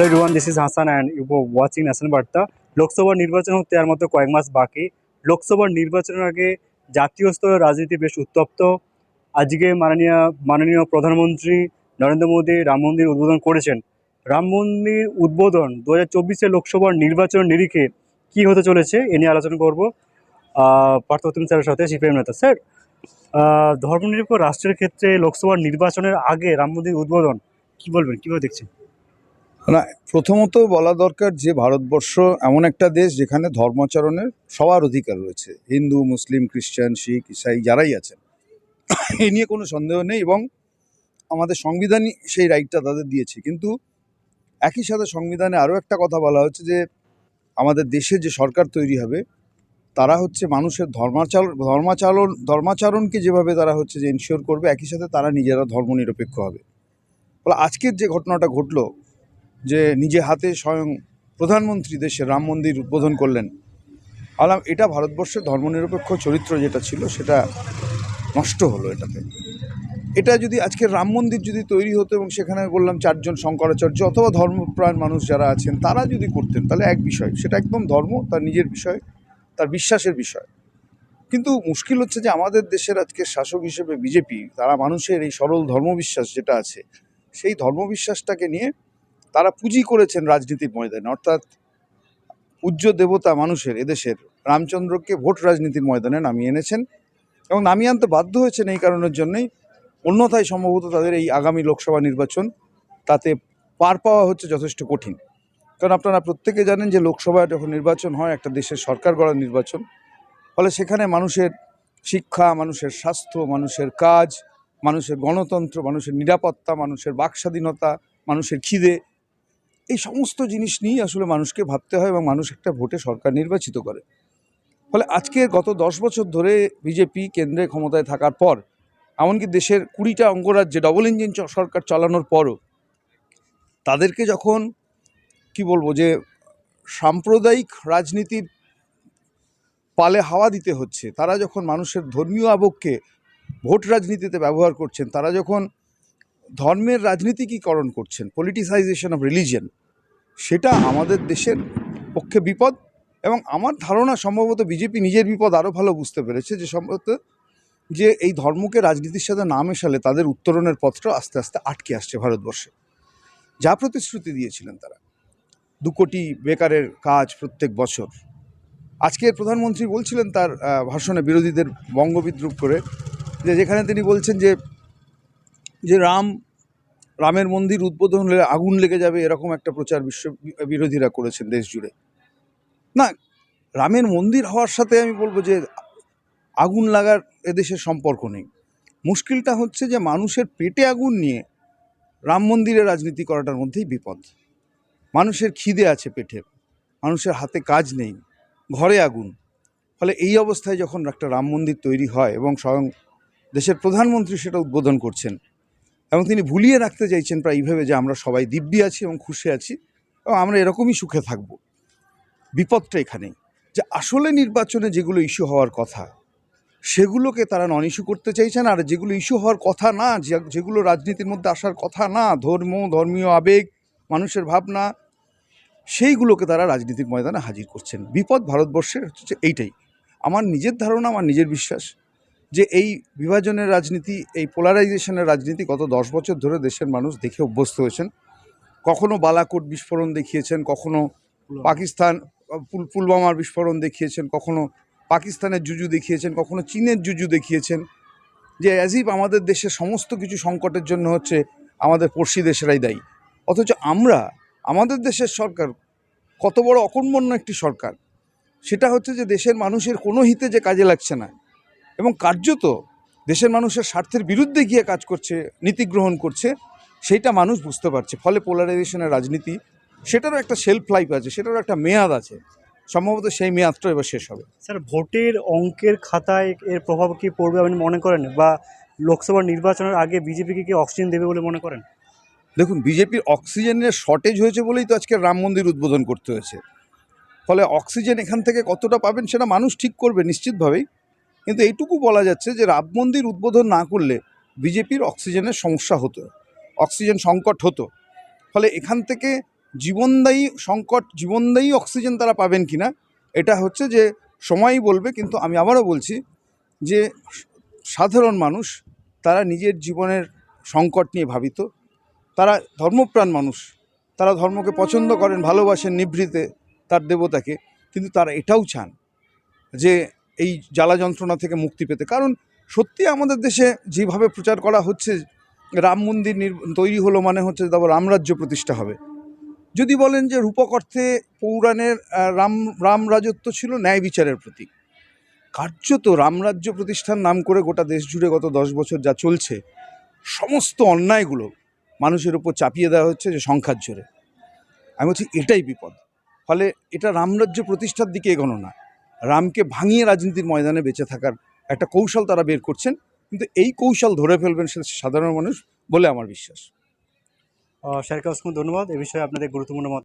Hello everyone this is Hasan and you watching national Barta Lok Sabha নির্বাচন হতে আর মতো কয়েক মাস বাকি লোকসভার নির্বাচনের আগে জাতীয় স্তরের রাজনীতি বেশ উত্তপ্ত আজকে মাননীয় মাননীয় প্রধানমন্ত্রী নরেন্দ্র মোদী রাম মন্দির উদ্বোধন করেছেন রাম মন্দির উদ্বোধন দু হাজার লোকসভার নির্বাচন নিরিখে কী হতে চলেছে এ নিয়ে আলোচনা করব পার্থপ্রতিম স্যারের সাথে সিপিএম নেতা স্যার ধর্মনিরপেক্ষ রাষ্ট্রের ক্ষেত্রে লোকসভার নির্বাচনের আগে রাম মন্দির উদ্বোধন কী বলবেন কীভাবে দেখছেন না, প্রথমত বলা দরকার যে ভারতবর্ষ এমন একটা দেশ যেখানে ধর্মাচরণের সবার অধিকার রয়েছে। হিন্দু, মুসলিম, খ্রিস্টান, শিখ, ইসাই যারাই আছেন। এ নিয়ে কোনো সন্দেহ নেই এবং আমাদের সংবিধানই সেই রাইটটা তাদের দিয়েছে। কিন্তু একই সাথে সংবিধানে আরও একটা কথা বলা হচ্ছে যে, আমাদের দেশে যে সরকার তৈরি হবে, তারা হচ্ছে মানুষের ধর্মাচরণ ধর্মাচরণ, ধর্মাচরণকে যেভাবে তারা হচ্ছে যে ইনশিওর করবে, একই সাথে তারা নিজেরা ধর্মনিরপেক্ষ হবে। ফলে আজকের যে ঘটনাটা ঘটলো যে নিজে হাতে স্বয়ং প্রধানমন্ত্রী দেশে রাম মন্দির উদ্বোধন করলেন। আলাম, এটা ভারতবর্ষের ধর্মনিরপেক্ষ চরিত্র যেটা ছিল, সেটা নষ্ট হলো এটাতে। এটা যদি আজকে রাম মন্দির যদি তৈরি হতো এবং সেখানে বললাম চারজন শঙ্করাচার্য অথবা ধর্মপ্রাণ মানুষ যারা আছেন, তারা যদি করতেন, তাহলে এক বিষয়, সেটা একদম ধর্ম, তার নিজের বিষয়, তার বিশ্বাসের বিষয়। কিন্তু মুশকিল হচ্ছে যে আমাদের দেশের আজকে শাসক হিসেবে বিজেপি, তারা মানুষের এই সরল ধর্মবিশ্বাস যেটা আছে, সেই ধর্মবিশ্বাসটাকে নিয়ে তারা পুঁজি করেছেন রাজনীতির ময়দানে, অর্থাৎ পূজ্য দেবতা মানুষের, এদেশের, রামচন্দ্রকে ভোট রাজনীতির ময়দানে নামিয়ে এনেছেন এবং নামিয়ে আনতে বাধ্য হয়েছেন এই কারণের জন্যই। অন্যথায় সম্ভবত তাদের এই আগামী লোকসভা নির্বাচন তাতে পার পাওয়া হচ্ছে যথেষ্ট কঠিন। কারণ আপনারা প্রত্যেকে জানেন যে লোকসভায় যখন নির্বাচন হয়, একটা দেশের সরকার গড়ার নির্বাচন, ফলে সেখানে মানুষের শিক্ষা, মানুষের স্বাস্থ্য, মানুষের কাজ, মানুষের গণতন্ত্র, মানুষের নিরাপত্তা, মানুষের বাকস্বাধীনতা, মানুষের খিদে এই সমস্ত জিনিস নিয়েই আসলে মানুষকে ভাবতে হয় এবং মানুষ একটা ভোটে সরকার নির্বাচিত করে। ফলে আজকে গত দশ বছর ধরে বিজেপি কেন্দ্রে ক্ষমতায় থাকার পর, এমনকি দেশের কুড়িটা অঙ্গরাজ্যে ডবল ইঞ্জিন সরকার চালানোর পরও, তাদেরকে যখন, কি বলব যে, সাম্প্রদায়িক রাজনীতির পালে হাওয়া দিতে হচ্ছে, তারা যখন মানুষের ধর্মীয় আবেগকে ভোট রাজনীতিতে ব্যবহার করছেন, তারা যখন ধর্মের রাজনীতিকীকরণ করছেন পলিটিসাইজেশন অফ রিলিজিয়ন সেটা আমাদের দেশের পক্ষে বিপদ এবং আমার ধারণা সম্ভবত বিজেপি নিজের বিপদ আরও ভালো বুঝতে পেরেছে যে সম্ভবত যে এই ধর্মকে রাজনীতির সাথে না মেশালে তাদের উত্তরণের পথটা আস্তে আস্তে আটকে আসছে ভারতবর্ষে। যা প্রতিশ্রুতি দিয়েছিলেন তারা। দু কোটি বেকারের কাজ প্রত্যেক বছর। আজকের প্রধানমন্ত্রী বলছিলেন তার ভাষণে বিরোধীদের বঙ্গবিদ্রুপ করে যে যেখানে তিনি বলছেন যে যে রাম রামের মন্দির উদ্বোধন হলে আগুন লেগে যাবে, এরকম একটা প্রচার বিশ্ব বিরোধীরা করেছেন দেশ জুড়ে। না, রামের মন্দির হওয়ার সাথে আমি বলব যে, আগুন লাগার এদেশের সম্পর্ক নেই। মুশকিলটা হচ্ছে যে, মানুষের পেটে আগুন নিয়ে রাম মন্দিরে রাজনীতি করাটার মধ্যেই বিপদ। মানুষের খিদে আছে পেটে, মানুষের হাতে কাজ নেই, ঘরে আগুন। ফলে এই অবস্থায় যখন একটা রাম মন্দির তৈরি হয় এবং স্বয়ং দেশের প্রধানমন্ত্রী সেটা উদ্বোধন করছেন এবং তিনি ভুলিয়ে রাখতে চাইছেন প্রায় এইভাবে যে আমরা সবাই দিব্যি আছি এবং খুশি আছি এবং আমরা এরকমই সুখে থাকব। বিপদটা এখানেই। যে আসলে নির্বাচনে যেগুলো ইস্যু হওয়ার কথা, সেগুলোকে তারা নন ইস্যু করতে চাইছেন আর যেগুলো ইস্যু হওয়ার কথা না যেগুলো রাজনীতির মধ্যে আসার কথা না, ধর্ম, ধর্মীয় আবেগ, মানুষের ভাবনা, সেইগুলোকে তারা রাজনীতির ময়দানে হাজির করছেন। বিপদ ভারতবর্ষের হচ্ছে এইটাই। আমার নিজের ধারণা, আমার নিজের বিশ্বাস যে এই বিভাজনের রাজনীতি এই পোলারাইজেশনের রাজনীতি গত দশ বছর ধরে দেশের মানুষ দেখে অভ্যস্ত হয়েছেন। কখনো বালাকোট বিস্ফোরণ দেখিয়েছেন কখনো পাকিস্তান পুল পুলওয়ামার বিস্ফোরণ দেখিয়েছেন কখনো পাকিস্তানের জুজু দেখিয়েছেন কখনো চীনের জুজু দেখিয়েছেন। যে অ্যাজিব আমাদের দেশের সমস্ত কিছু সংকটের জন্য হচ্ছে আমাদের পড়শি দেশেরাই দায়ী। অথচ আমরা আমাদের দেশের সরকার কত বড় অকর্মণ্য একটি সরকার। সেটা হচ্ছে যে দেশের মানুষের কোনো হিতে যে কাজে লাগছে না। এবং কার্যত দেশের মানুষের স্বার্থের বিরুদ্ধে গিয়ে কাজ করছে নীতি গ্রহণ করছে সেইটা মানুষ বুঝতে পারছে। ফলে পোলারাইজেশনের রাজনীতি সেটারও একটা সেলফ লাইফ আছে সেটারও একটা মেয়াদ আছে। সম্ভবত সেই মেয়াদটা এবার শেষ হবে। স্যার ভোটের অঙ্কের খাতায় এর প্রভাব কি পড়বে আপনি মনে করেন? বা লোকসভা নির্বাচনের আগে বিজেপিকে কি অক্সিজেন দেবে বলে মনে করেন? দেখুন বিজেপির অক্সিজেনের শর্টেজ হয়েছে বলেই তো আজকে রাম মন্দির উদ্বোধন করতে হয়েছে। ফলে অক্সিজেন এখান থেকে কতটা পাবেন সেটা মানুষ ঠিক করবে নিশ্চিতভাবেই। কিন্তু এইটুকু বলা যাচ্ছে যে রাম মন্দির উদ্বোধন না করলে বিজেপির অক্সিজেনের সমস্যা হতো, অক্সিজেন সংকট হতো। ফলে এখান থেকে জীবনদায়ী, সংকট, জীবনদায়ী অক্সিজেন তারা পাবেন কি না এটা হচ্ছে যে সময়ই বলবে, কিন্তু আমি আবারও বলছি যে সাধারণ মানুষ, তারা নিজের জীবনের সংকট নিয়ে ভাবিত। তারা ধর্মপ্রাণ মানুষ, তারা ধর্মকে পছন্দ করেন, ভালোবাসেন নিভৃতে তার দেবতাকে, কিন্তু তারা এটাও চান যে এই জ্বালা যন্ত্রণা থেকে মুক্তি পেতে। কারণ সত্যি আমাদের দেশে যেভাবে প্রচার করা হচ্ছে, রাম মন্দির তৈরি হলো মানে হচ্ছে তারপর রামরাজ্য প্রতিষ্ঠা হবে। যদি বলেন যে রূপক অর্থে পৌরাণের রাম রাম রাজত্ব ছিল ন্যায় বিচারের প্রতীক। কার্যত রামরাজ্য প্রতিষ্ঠার নাম করে গোটা দেশ জুড়ে গত দশ বছর যা চলছে, সমস্ত অন্যায়গুলো মানুষের উপর চাপিয়ে দেওয়া হচ্ছে যে সংখ্যার জোরে। আমি বলছি এটাই বিপদ। ফলে এটা রামরাজ্য প্রতিষ্ঠার দিকে এগোনো না। রামকে ভাঙিয়ে রাজনীতির ময়দানে বেঁচে থাকার একটা কৌশল তারা বের করছেন। কিন্তু এই কৌশল ধরে ফেলবেন সাধারণ মানুষ বলে আমার বিশ্বাস। শেখ ওসমান ধন্যবাদ। এ বিষয়ে আপনাদের গুরুত্বপূর্ণ মত